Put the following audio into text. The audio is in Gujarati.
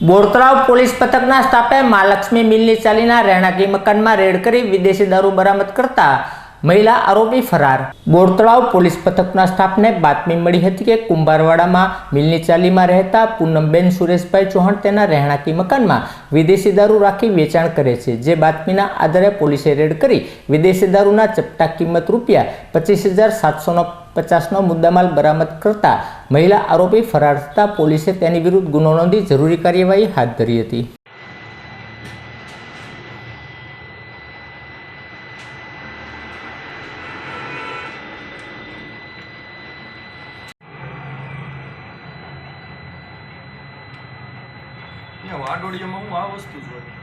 બોરતળાવ પોલીસ પથકના સ્ટાફે મહાલક્ષ્મી મિલની ચાલીના રહેણાંકી મકાનમાં રેડ કરી વિદેશી દારૂ બરામદ કરતા મહિલા આરોપી ફરાર. બોરતળાવ પોલીસ પથકના સ્ટાફને બાતમી મળી હતી કે કુંભારવાડામાં મિલની ચાલીમાં રહેતા પૂનમબેન સુરેશભાઈ ચૌહાણ તેના રહેણાંકી મકાનમાં વિદેશી દારૂ રાખી વેચાણ કરે છે. જે બાતમીના આધારે પોલીસે રેડ કરી વિદેશી દારૂના ચપટા કિંમત રૂપિયા પચીસ હજાર સાતસોનો પચાસનો મુદ્દામાલ બરામદ કરતા મહિલા આરોપી ફરાર થતા પોલીસે તેની વિરુદ્ધ ગુનો નોંધી જરૂરી કાર્યવાહી હાથ ધરી હતી. અહીંયા વાડોળિયામાં હું આ વસ્તુ જોઈ